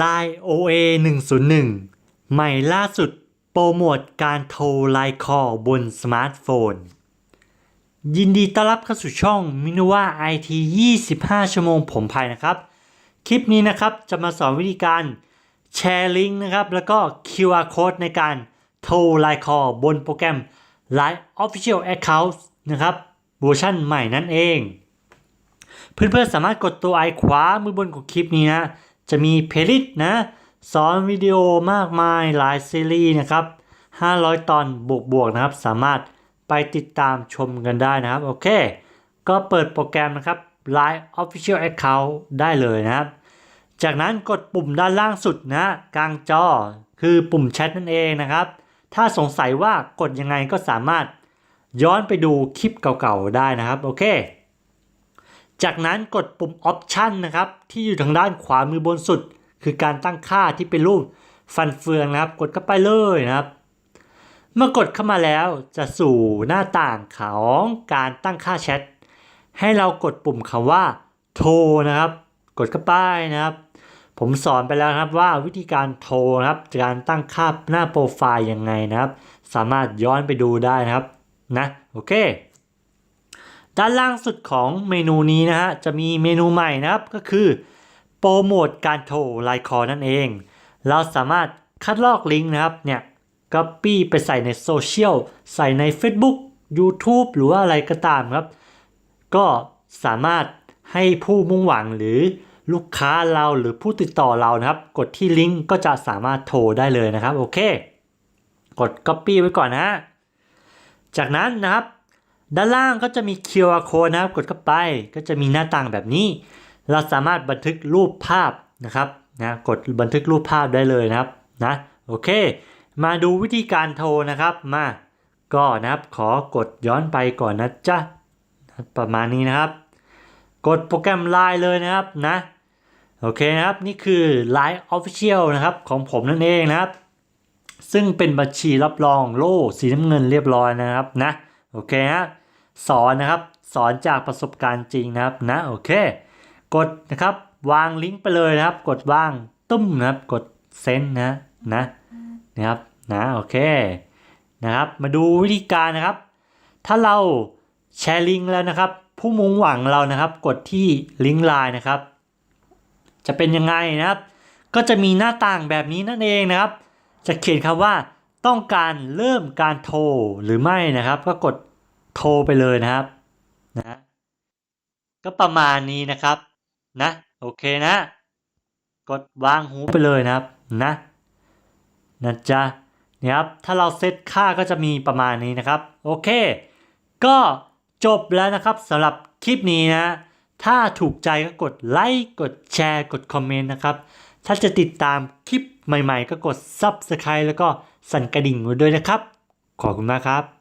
Line OA 101 ใหม่ล่าสุดโปรโมทการโทรไลน์คอลบนสมาร์ทโฟน ยินดีต้อนรับเข้าสู่ช่องมินว่า IT 25 ชั่วโมงผมภัยนะครับ คลิปนี้นะครับจะมาสอนวิธีการแชร์ลิงก์นะครับ แล้วก็ QR code ในการโทรไลน์คอลบนโปรแกรม Line Official Account นะครับเวอร์ชันใหม่นั่นเอง เพื่อนๆสามารถกดตัวไอขวามือบนของคลิปนี้นะ จะมีเพลย์ลิตนะสอนวิดีโอมากมายหลายซีรีส์นะครับ 500 ตอนบวกๆนะครับ สามารถไปติดตามชมกันได้นะครับ โอเค ก็เปิดโปรแกรมนะครับ Line Official Account ได้เลยนะครับ จากนั้นกดปุ่มด้านล่างสุดนะกลางจอคือปุ่มแชทนั่นเองนะครับ ถ้าสงสัยว่ากดยังไงก็สามารถย้อนไปดูคลิปเก่าๆได้นะครับ โอเค จากนั้นกดปุ่ม Option นะครับ ที่อยู่ทางด้านขวามือบนสุด คือการตั้งค่าที่เป็นรูปฟันเฟืองนะครับ กดเข้าไปเลยนะครับ เมื่อกดเข้ามาแล้วจะสู่หน้าต่างของการตั้งค่าแชทให้เรากดปุ่มคำว่าโทรนะครับ กดเข้าไปนะครับ ผมสอนไปแล้วครับว่าวิธีการโทรนะครับการตั้งค่าหน้าโปรไฟล์ยังไงนะครับ สามารถย้อนไปดูได้นะครับนะโอเค ด้านล่างสุดของเมนูนี้นะฮะจะมีเมนูใหม่นะครับก็คือโปรโมทการโทรไลน์คอนั่นเอง เราสามารถคัดลอกลิงก์นะครับเนี่ยก็ปปี้ไปใส่ในโซเชียลใส่ใน Facebook YouTube หรือว่าอะไรก็ตามครับ ก็สามารถให้ผู้มุ่งหวังหรือลูกค้าเราหรือผู้ติดต่อเรานะครับ กดที่ลิงก์ก็จะสามารถโทรได้เลยนะครับ โอเค กด Copy ไว้ก่อนนะ จากนั้นนะครับ ด้านล่างก็จะมี QR code นะครับ กดเข้าไปก็จะมีหน้าต่างแบบนี้ เราสามารถบันทึกรูปภาพนะครับนะกดบันทึกรูปภาพได้เลยนะครับนะโอเค มาดูวิธีการโทรนะครับมาก็นะครับขอกดย้อนไปก่อนนะจ๊ะประมาณนี้นะครับ กดโปรแกรม Line เลยนะครับนะโอเคนะครับนี่คือ Line Official นะครับของผมนั่นเองนะครับ ซึ่งเป็นบัญชีรับรองโล่สีน้ำเงินเรียบร้อยนะครับนะโอเคฮะ สอนนะครับ สอนจากประสบการณ์จริงนะครับนะโอเค กดนะครับวางลิงก์ไปเลยนะครับ กดวางตุ้มนะครับ กดเซ็นนะนะนะครับนะโอเคนะครับ มาดูวิธีการนะครับ ถ้าเราแชร์ลิงก์แล้วนะครับ ผู้มุ่งหวังเรานะครับ กดที่ลิงก์ไลน์นะครับ จะเป็นยังไงนะครับ ก็จะมีหน้าต่างแบบนี้นั่นเองนะครับ จะเขียนคำว่าต้องการเริ่มการโทรหรือไม่นะครับ ก็กด โทรไปเลยนะครับนะก็ประมาณนี้นะครับนะโอเคนะ กดวางหูไปเลยนะครับนะนะจ๊ะเนี่ยครับถ้าเราเซตค่าก็จะมีประมาณนี้นะครับ โอเค ก็จบแล้วนะครับสำหรับคลิปนี้นะ ถ้าถูกใจก็กดไลค์กดแชร์กดคอมเมนต์นะครับ ถ้าจะติดตามคลิปใหม่ๆ ก็กด Subscribe แล้วก็สั่นกระดิ่งไว้ด้วยนะครับ ขอบคุณมากครับ